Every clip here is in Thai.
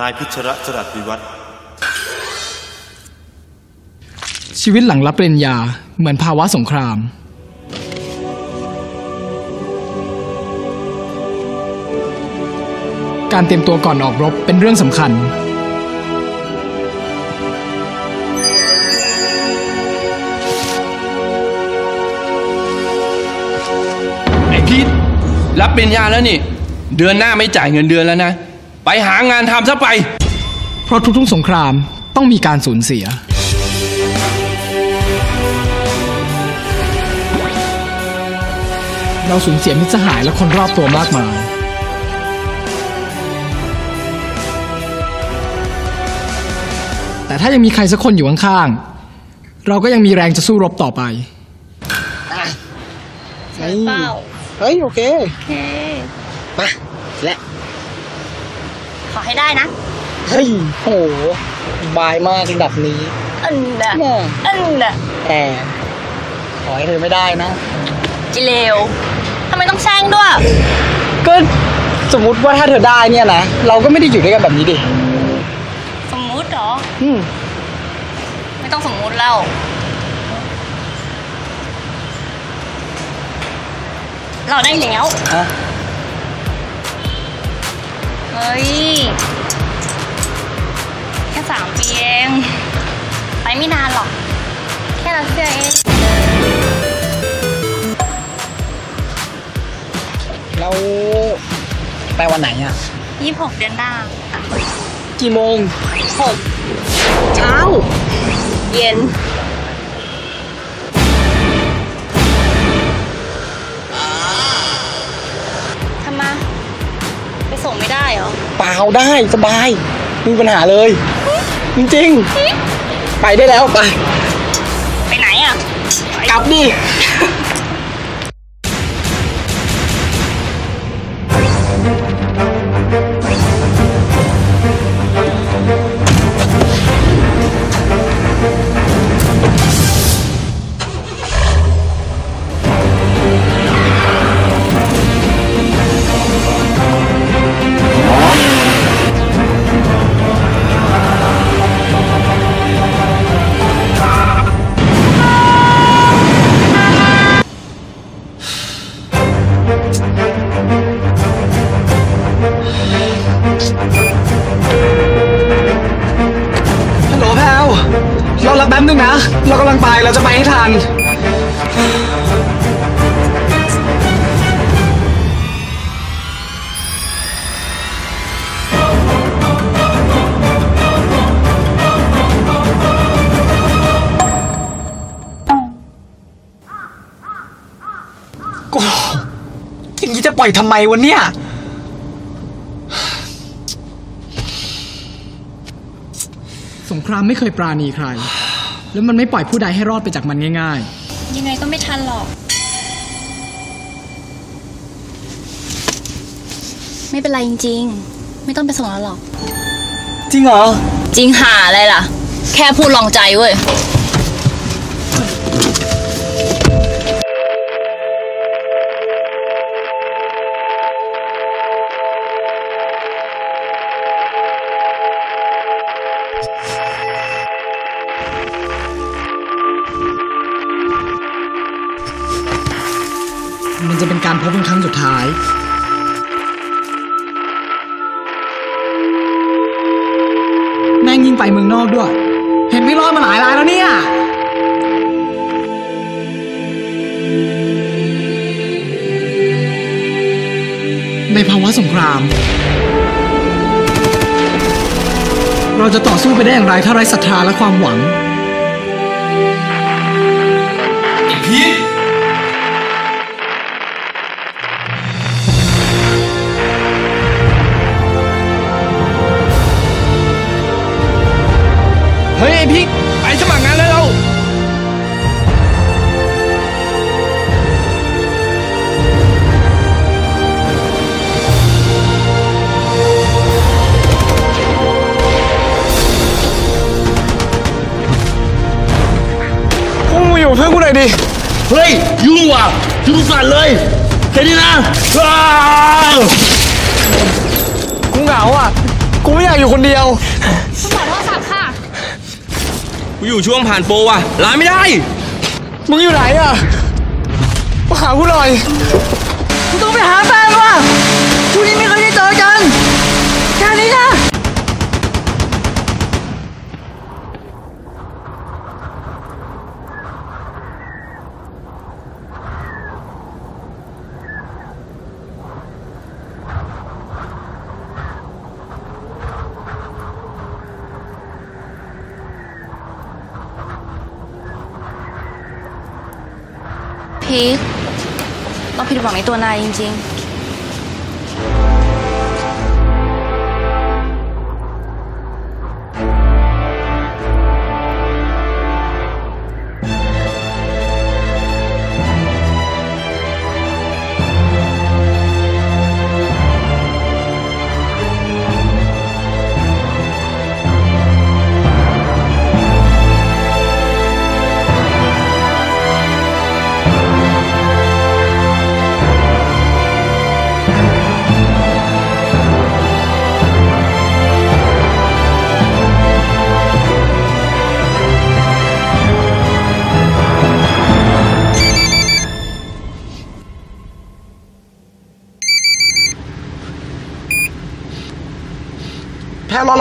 นายพิชระจรัสวิวัฒน์ชีวิตหลังรับปริญญาเหมือนภาวะสงคราม การเตรียมตัวก่อนออกรบเป็นเรื่องสำคัญ ไอพีทรับปริญญาแล้วนี่ เดือนหน้าไม่จ่ายเงินเดือนแล้วนะ ไปหางานทำซะไป เพราะทุกๆสงครามต้องมีการสูญเสีย เราสูญเสียมิตรสหายและคนรอบตัวมากมาย แต่ถ้ายังมีใครสักคนอยู่ข้างๆ เราก็ยังมีแรงจะสู้รบต่อไป เฮ้ยเปล่าเฮ้ยโอเค โอเค มาและ ขอให้ได้นะเฮ้ยโหบายมากระดับนี้อันน่ะแม่อันน่ะแต่ขอให้เธอไม่ได้นะ จิเลวทำไมต้องแช่งด้วย ก็สมมุติว่าถ้าเธอได้เนี่ยนะ เราก็ไม่ได้อยู่ด้วยกันแบบนี้ดิ สมมุติเหรอ อืมไม่ต้องสมมุติแล้วเราได้แล้ว ฮะเฮ้ย แค่สามปีเอง ไปไม่นานหรอก แค่รัสเซียเองเราไปวันไหนอะยี่สิบหกเดือนหน้า กี่โมงหกเช้า เย็น เหรอ เปล่าได้สบายไมมีปัญหาเลย จริงๆ ไปได้แล้วไป ไปไหนอะ กลับดิ เรารับแป๊บนึงนะ เรากำลังไป เราจะไปให้ทันโอ้โหอย่างนี้จะปล่อยทำไมวะเนี่ย สงครามไม่เคยปราณีใคร แล้วมันไม่ปล่อยผู้ใดให้รอดไปจากมันง่ายยังไงก็ไม่ทันหรอก ไม่เป็นไรจริง ๆ ไม่ต้องไปส่งแล้วหรอก จริงเหรอ จริงหาอะไรล่ะ แค่พูดลองใจเว้ย ม่งยิงไปเมืองนอกด้วย เห็นไม่รอดมาหลายรายแล้วเนี่ยในภาวะสงคราม เราจะต่อสู้ไปได้อย่างไรถ้าไร้ศรัทธาและความหวัง ไอพีท ฮ้ยไอพีทไปสมัครงานแล้วเราพวกมึงมาอยู่กับเพื่อนกูหน่อยดิเฮ้ยยุ่งว่ะยุ่งสัตว์เลยแค่นี้นะว้าวกูเหงาอะ กูไม่อยากอยู่คนเดียว ขอโทรศัพท์ค่ะ กูอยู่ช่วงผ่านโปรว่ะร้านไม่ได้ มึงอยู่ไหนอะมาหากูหน่อยกูต้องไปหาแฟนว่ะช่วงนี้ไม่เคยได้เจอกัน แค่นี้นะ พีทเราผิดหวังในตัวนายจริง ๆ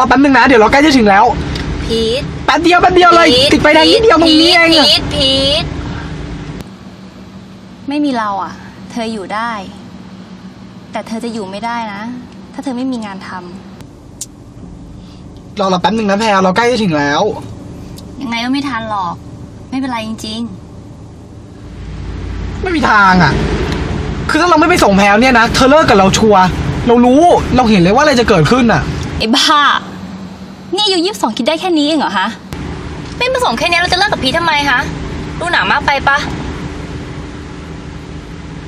อเราแป๊บนึงนะ เดี๋ยวเราใกล้จะถึงแล้วๆพีทแป๊บเดียวแป๊บเดียวเลย พีทติดไฟแดงนิดเดียวตรงนี้เองพีอะทพีทไม่มีเราอะ เธออยู่ได้ แต่เธอจะอยู่ไม่ได้นะ ถ้าเธอไม่มีงานทำรอเราแป๊บนึงนะแพรเราใกล้จะถึงแล้ว ยังไงก็ไม่ทันหรอก ไม่เป็นไรจริง ไม่มีทางอะ คือถ้าเราไม่ไปส่งแพรเนี่ยนะ เธอเลิกกับเราชัวร์เรารู้ เราเห็นเลยว่าอะไรจะเกิดขึ้นอะ ๆ ไอ้บ้า นี่อายุยี่สิบสองคิดได้แค่นี้เองเหรอฮะไม่มาส่งแค่นี้เราจะเลิกกับพีททำไมฮะดูหนามากไปปะ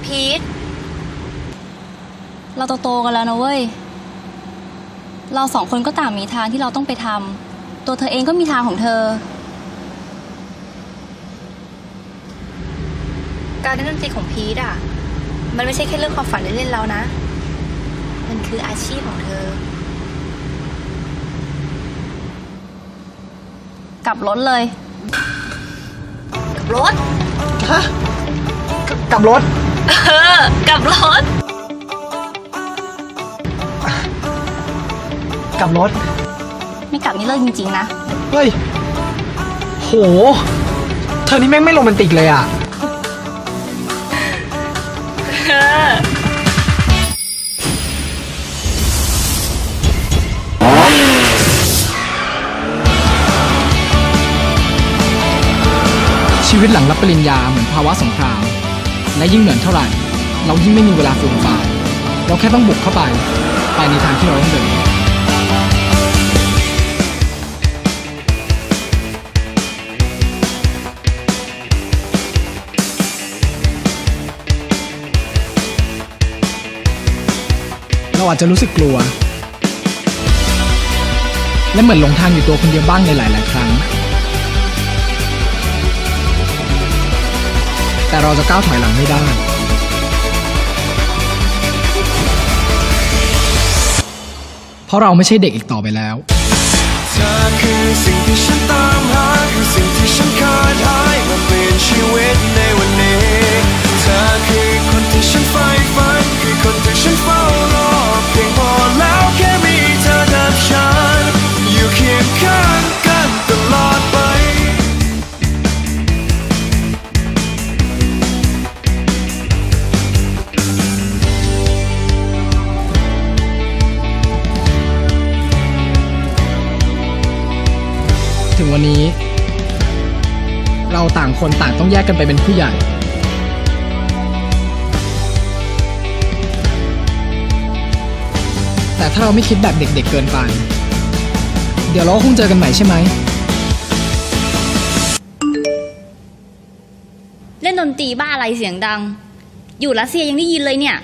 พีทเราโตๆกันแล้วนะเว้ย เราสองคนก็ต่างมีทางที่เราต้องไปทำ ตัวเธอเองก็มีทางของเธอ การเล่นดนตรีของพีทอะ มันไม่ใช่แค่เรื่องความฝันเล่นๆแล้วนะ มันคืออาชีพของเธอ กลับรถเลย กลับรถ ฮะกกลับรถ เออ กลับรถ กลับรถ ไม่กลับนี่เลิกจริง ๆ นะ เฮ้ย โห เธอนี่แม่งไม่โรแมนติกเลยอะ ชีวิตหลังรับปริญญาเหมือนภาวะสงคราม และยิ่งเหนื่อยเท่าไหร่ เรายิ่งไม่มีเวลาฟูมฟายเราแค่ต้องบุกเข้าไป ไปในทางที่เราต้องเดินเราอาจจะรู้สึกกลัว และเหมือนหลงทางอยู่ตัวคนเดียวบ้างในหลาย ๆ ครั้ง แต่เราจะก้าวถอยหลังไม่ได้ เพราะเราไม่ใช่เด็กอีกต่อไปแล้วเธอคือสิ่งที่ฉันตามหาคือสิ่งที่ฉันขาดหายมาเปลี่ยนชีวิตในวันนี้ เธอคือคนที่ฉันใฝ่ฝันคือคนที่ฉันเฝ้า วันนี้ เราต่างคนต่างต้องแยกกันไปเป็นผู้ใหญ่ แต่ถ้าเราไม่คิดแบบเด็กๆเกินไป เดี๋ยวเราคงเจอกันใหม่ใช่ไหม เล่นดนตรีบ้าอะไรเสียงดัง อยู่รัสเซียยังได้ยินเลยเนี่ย